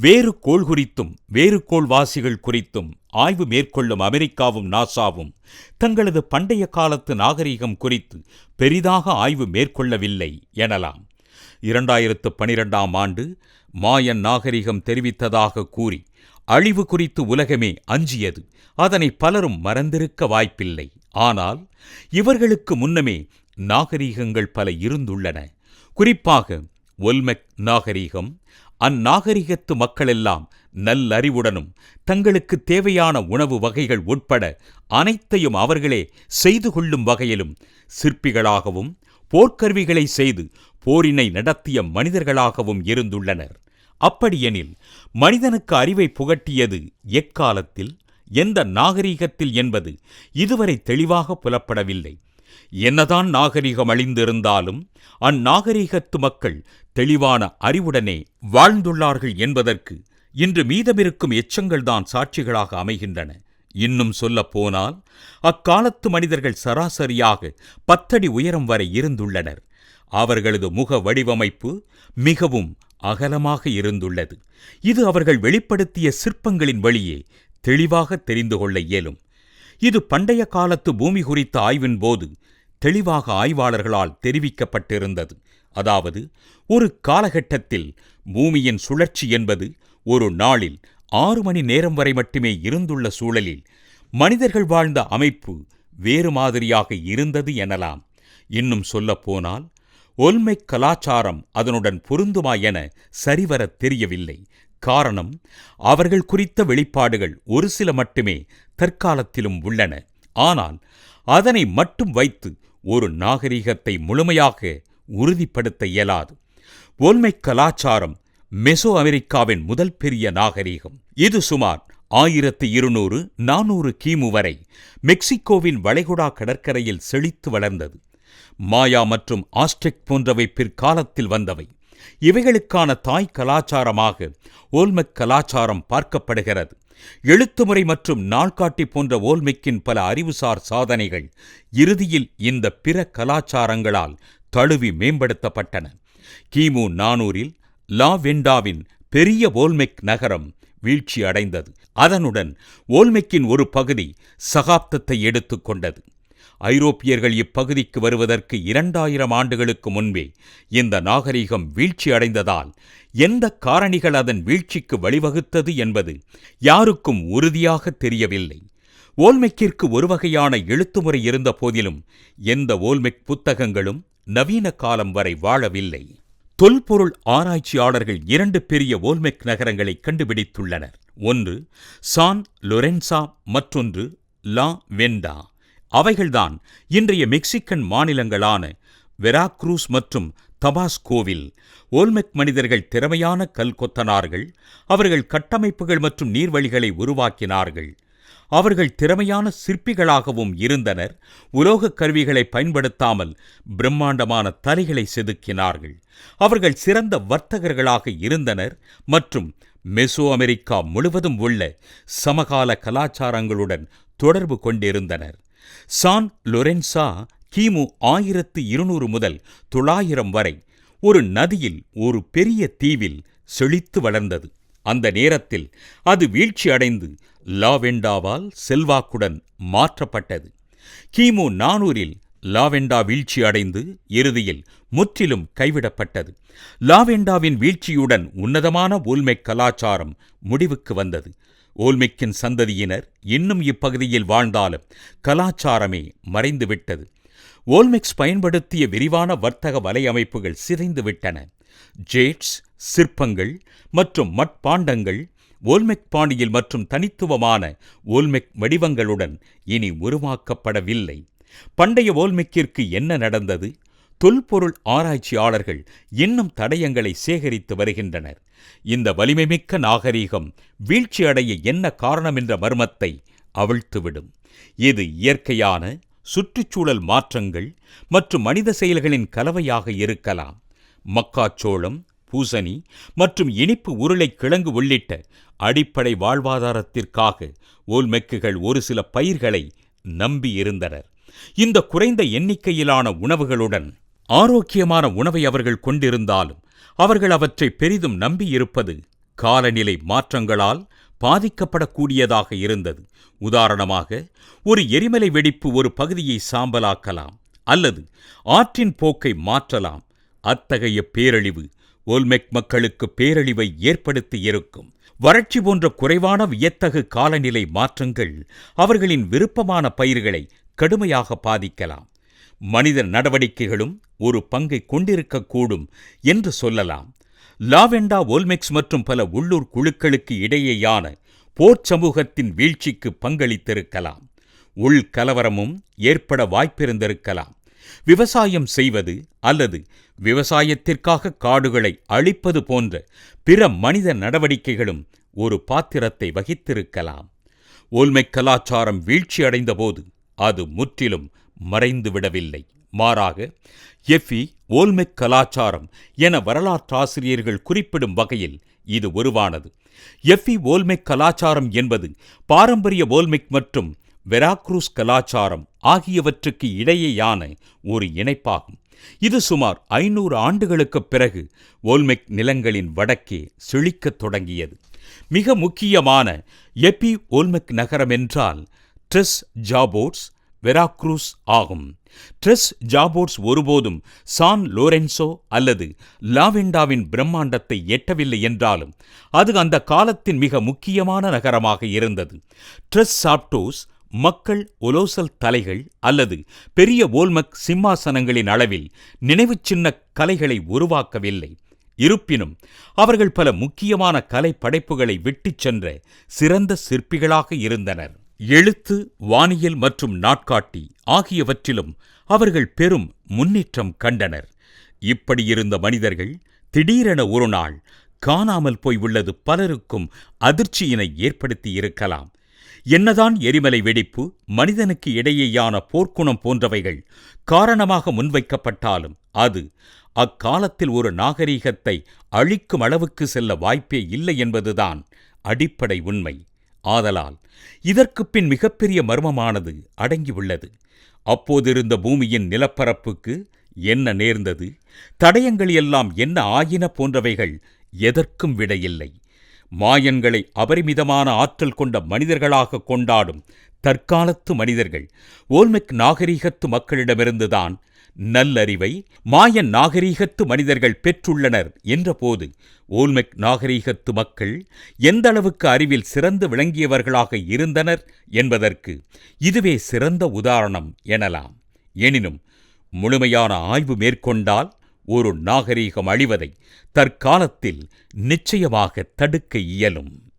வேறு கோள் குறித்தும் வேறு கோள்வாசிகள் குறித்தும் ஆய்வு மேற்கொள்ளும் அமெரிக்காவும் நாசாவும் தங்களது பண்டைய காலத்து நாகரிகம் குறித்து பெரிதாக ஆய்வு மேற்கொள்ளவில்லை எனலாம். இரண்டாயிரத்து பனிரெண்டாம் ஆண்டு மாயன் நாகரிகம் தெரிவித்ததாக கூறி அழிவு குறித்து உலகமே அஞ்சியது. அதனை பலரும் மறந்திருக்க வாய்ப்பில்லை. ஆனால் இவர்களுக்கு முன்னமே நாகரிகங்கள் பல இருந்துள்ளன. குறிப்பாக ஒல்மெக் நாகரிகம் அந்நாகரிகத்து மக்களெல்லாம் நல்லறிவுடனும் தங்களுக்கு தேவையான உணவு வகைகள் உட்பட அனைத்தையும் அவர்களே செய்து கொள்ளும் வகையிலும் சிற்பிகளாகவும் போர்க்கருவிகளை செய்து போரினை நடத்திய மனிதர்களாகவும் இருந்துள்ளனர். அப்படியெனில் மனிதனுக்கு அறிவை புகட்டியது எக்காலத்தில்? எந்த நாகரிகத்தில் என்பது இதுவரை தெளிவாக புலப்படவில்லை. என்னதான் நாகரிகம் அழிந்திருந்தாலும் அந்நாகரிகத்து மக்கள் தெளிவான அறிவுடனே வாழ்ந்துள்ளார்கள் என்பதற்கு இன்று மீதமிருக்கும் எச்சங்கள்தான் சாட்சிகளாக அமைகின்றன. இன்னும் சொல்லப் போனால் அக்காலத்து மனிதர்கள் சராசரியாக பத்தடி உயரம் வரை இருந்துள்ளனர். அவர்களது முக வடிவமைப்பு மிகவும் அகலமாக இருந்துள்ளது. இது அவர்கள் வெளிப்படுத்திய சிற்பங்களின் வழியே தெளிவாக தெரிந்து கொள்ள இயலும். இது பண்டைய காலத்து பூமி குறித்த ஆய்வின் போது தெளிவாக ஆய்வாளர்களால் தெரிவிக்கப்பட்டிருந்தது. அதாவது ஒரு காலகட்டத்தில் பூமியின் சுழற்சி என்பது ஒரு நாளில் ஆறு மணி நேரம் வரை மட்டுமே இருந்துள்ள சூழலில் மனிதர்கள் வாழ்ந்த அமைப்பு வேறு மாதிரியாக இருந்தது எனலாம். இன்னும் சொல்லப்போனால் ஒல்மெக் கலாச்சாரம் அதனுடன் பொருந்துமா என சரிவரத் தெரியவில்லை. காரணம் அவர்கள் குறித்த வெளிப்பாடுகள் ஒரு சில மட்டுமே தற்காலத்திலும் உள்ளன. ஆனால் அதனை மட்டும் வைத்து ஒரு நாகரிகத்தை முழுமையாக உறுதிப்படுத்த இயலாது. ஒன்மை கலாச்சாரம் மெசோ அமெரிக்காவின் முதல் பெரிய நாகரிகம். இது சுமார் ஆயிரத்து இருநூறு நானூறு கிமு வரை மெக்சிகோவின் வளைகுடா கடற்கரையில் செழித்து வளர்ந்தது. மாயா மற்றும் ஆஸ்டெக் போன்றவை பிற்காலத்தில் வந்தவை. இவைகளுக்கான தாய் கலாச்சாரமாக ஓல்மெக் கலாச்சாரம் பார்க்கப்படுகிறது. எழுத்துமுறை மற்றும் நாள்காட்டி போன்ற ஓல்மெக்கின் பல அறிவுசார் சாதனைகள் இறுதியில் இந்த பிற கலாச்சாரங்களால் தழுவி மேம்படுத்தப்பட்டன. கிமு நானூறில் லாவெண்டாவின் பெரிய ஓல்மெக் நகரம் வீழ்ச்சி அடைந்தது அதனுடன் ஓல்மெக்கின் ஒரு பகுதி சகாப்தத்தை எடுத்துக்கொண்டது ஐரோப்பியர்கள் இப்பகுதிக்கு வருவதற்கு இரண்டாயிரம் ஆண்டுகளுக்கு முன்பே இந்த நாகரிகம் வீழ்ச்சி அடைந்ததால் எந்த காரணிகள் அதன் வீழ்ச்சிக்கு வழிவகுத்தது என்பது யாருக்கும் உறுதியாக தெரியவில்லை. ஓல்மெக்கிற்கு ஒரு வகையான எழுத்துமுறை இருந்த போதிலும் எந்த ஓல்மெக் புத்தகங்களும் நவீன காலம் வரை வாழவில்லை. தொல்பொருள் ஆராய்ச்சியாளர்கள் இரண்டு பெரிய ஓல்மெக் நகரங்களை கண்டுபிடித்துள்ளனர். ஒன்று சான் லொரென்சா மற்றொன்று லா வெண்டா. அவைகள்தான் இன்றைய மெக்சிக்கன் மாநிலங்களான வெராக்ரூஸ் மற்றும் தபாஸ்கோவில். ஓல்மெக் மனிதர்கள் திறமையான கல் கொத்தனார்கள் அவர்கள் கட்டமைப்புகள் மற்றும் நீர்வழிகளை உருவாக்கினார்கள். அவர்கள் திறமையான சிற்பிகளாகவும் இருந்தனர். உலோகக் கருவிகளை பயன்படுத்தாமல் பிரம்மாண்டமான தலைகளை செதுக்கினார்கள். அவர்கள் சிறந்த வர்த்தகர்களாக இருந்தனர் மற்றும் மெசோ அமெரிக்கா முழுவதும் உள்ள சமகால கலாச்சாரங்களுடன் தொடர்பு கொண்டிருந்தனர். சான் லொரென்சா கிமு ஆயிரத்து இருநூறு முதல் தொள்ளாயிரம் வரை ஒரு நதியில் ஒரு பெரிய தீவில் செழித்து வளர்ந்தது. அந்த நேரத்தில் அது வீழ்ச்சி அடைந்து லாவெண்டாவால் செல்வாக்குடன் மாற்றப்பட்டது. கிமு நானூறில் லாவெண்டா வீழ்ச்சி அடைந்து இறுதியில் முற்றிலும் கைவிடப்பட்டது. லாவெண்டாவின் வீழ்ச்சியுடன் உன்னதமான ஓல்மெக் கலாச்சாரம் முடிவுக்கு வந்தது. ஓல்மெக்கின் சந்ததியினர் இன்னும் இப்பகுதியில் வாழ்ந்தாலும் கலாச்சாரமே மறைந்துவிட்டது. ஓல்மெக்ஸ் பயன்படுத்திய விரிவான வர்த்தக வலையமைப்புகள் சிதைந்துவிட்டன. ஜேட்ஸ் சிற்பங்கள் மற்றும் மட்பாண்டங்கள் ஓல்மெக் பாணியில் மற்றும் தனித்துவமான ஓல்மெக் வடிவங்களுடன் இனி உருவாக்கப்படவில்லை. பண்டைய ஓல்மெக்கிற்கு என்ன நடந்தது? தொல்பொருள் ஆராய்ச்சியாளர்கள் இன்னும் தடயங்களை சேகரித்து வருகின்றனர். இந்த வலிமைமிக்க நாகரீகம் வீழ்ச்சியடைய என்ன காரணம் என்ற மர்மத்தை அவிழ்த்துவிடும். இது இயற்கையான சுற்றுச்சூழல் மாற்றங்கள் மற்றும் மனித செயல்களின் கலவையாக இருக்கலாம். மக்காச்சோளம் பூசணி மற்றும் இனிப்பு உருளை கிழங்கு உள்ளிட்ட அடிப்படை வாழ்வாதாரத்திற்காக ஓல்மெக்குகள் ஒரு சில பயிர்களை நம்பியிருந்தனர் இந்த குறைந்த எண்ணிக்கையிலான உணவுகளுடன் ஆரோக்கியமான உணவை அவர்கள் கொண்டிருந்தாலும் அவர்கள் அவற்றை பெரிதும் நம்பியிருப்பது காலநிலை மாற்றங்களால் பாதிக்கப்படக்கூடியதாக இருந்தது. உதாரணமாக ஒரு எரிமலை வெடிப்பு ஒரு பகுதியை சாம்பலாக்கலாம் அல்லது ஆற்றின் போக்கை மாற்றலாம். அத்தகைய பேரழிவு ஓல்மெக் மக்களுக்கு பேரழிவை ஏற்படுத்தி இருக்கும். வறட்சி போன்ற குறைவான வியத்தகு காலநிலை மாற்றங்கள் அவர்களின் விருப்பமான பயிர்களை கடுமையாக பாதிக்கலாம். மனித நடவடிக்கைகளும் ஒரு பங்கை கொண்டிருக்கக்கூடும் என்று சொல்லலாம். லாவெண்டா ஓல்மெக்ஸ் மற்றும் பல உள்ளூர் குழுக்களுக்கு இடையேயான போர் சமூகத்தின் வீழ்ச்சிக்கு பங்களித்திருக்கலாம். உள் கலவரமும் ஏற்பட வாய்ப்பிருந்திருக்கலாம். விவசாயம் செய்வது அல்லது விவசாயத்திற்காக காடுகளை அழிப்பது போன்ற பிற மனித நடவடிக்கைகளும் ஒரு பாத்திரத்தை வகித்திருக்கலாம். ஓல்மெக் கலாச்சாரம் வீழ்ச்சியடைந்தபோது அது முற்றிலும் மறைந்துவிடவில்லை. மாறாக எஃபி ஓல்மெக் கலாச்சாரம் என வரலாற்றாசிரியர்கள் குறிப்பிடும் வகையில் இது உருவானது. எஃபி ஓல்மெக் கலாச்சாரம் என்பது பாரம்பரிய ஓல்மெக் மற்றும் வெராக்ரூஸ் கலாச்சாரம் ஆகியவற்றுக்கு இடையேயான ஒரு இணைப்பாகும். இது சுமார் ஐநூறு ஆண்டுகளுக்குப் பிறகு ஓல்மெக் நிலங்களின் வடக்கே செழிக்கத் தொடங்கியது. மிக முக்கியமான எபி ஓல்மெக் நகரம் என்றால் ட்ரெஸ் ஜாபோட்ஸ் வெராக்ரூஸ் ஆகும். ட்ரெஸ் ஜாபோர்ட்ஸ் ஒருபோதும் சான் லோரென்சோ அல்லது லாவெண்டாவின் பிரம்மாண்டத்தை எட்டவில்லை என்றாலும் அது அந்த காலத்தின் மிக முக்கியமான நகரமாக இருந்தது. ட்ரெஸ் சாப்டோஸ் மக்கள் ஒலோசல் தலைகள் அல்லது பெரிய ஓல்மக் சிம்மாசனங்களின் அளவில் நினைவுச்சின்ன கலைகளை உருவாக்கவில்லை. இருப்பினும் அவர்கள் பல முக்கியமான கலை படைப்புகளை விட்டுச் சென்ற சிறந்த சிற்பிகளாக இருந்தனர். எழுத்து வானியல் மற்றும் நாட்காட்டி ஆகியவற்றிலும் அவர்கள் பெரும் முன்னேற்றம் கண்டனர். இப்படியிருந்த மனிதர்கள் திடீரென ஒரு நாள் காணாமல் போய் உள்ளது பலருக்கும் அதிர்ச்சியினை ஏற்படுத்தி இருக்கலாம். என்னதான் எரிமலை வெடிப்பு மனிதனுக்கு இடையேயான போர்க்குணம் போன்றவைகள் காரணமாக முன்வைக்கப்பட்டாலும் அது அக்காலத்தில் ஒரு நாகரீகத்தை அழிக்கும் அளவுக்கு செல்ல வாய்ப்பே இல்லை என்பதுதான் அடிப்படை உண்மை. ஆதலால் இதற்குப் பின் மிகப்பெரிய மர்மமானது அடங்கியுள்ளது. அப்போதிருந்த பூமியின் நிலப்பரப்புக்கு என்ன நேர்ந்தது? தடயங்கள் எல்லாம் என்ன ஆயின போன்றவைகள் எதற்கும் விடையில்லை. மாயன்களை அபரிமிதமான ஆற்றல் கொண்ட மனிதர்களாக கொண்டாடும் தற்காலத்து மனிதர்கள் ஓல்மெக் நாகரீகத்து மக்களிடமிருந்துதான் நல்லறிவை மாயன் நாகரீகத்து மனிதர்கள் பெற்றுள்ளனர் என்றபோது ஓல்மெக் நாகரீகத்து மக்கள் எந்த அளவுக்கு அறிவில் சிறந்து விளங்கியவர்களாக இருந்தனர் என்பதற்கு இதுவே சிறந்த உதாரணம் எனலாம். எனினும் முழுமையான ஆய்வு மேற்கொண்டால் ஒரு நாகரீகம் அழிவதை தற்காலத்தில் நிச்சயமாக தடுக்க இயலும்.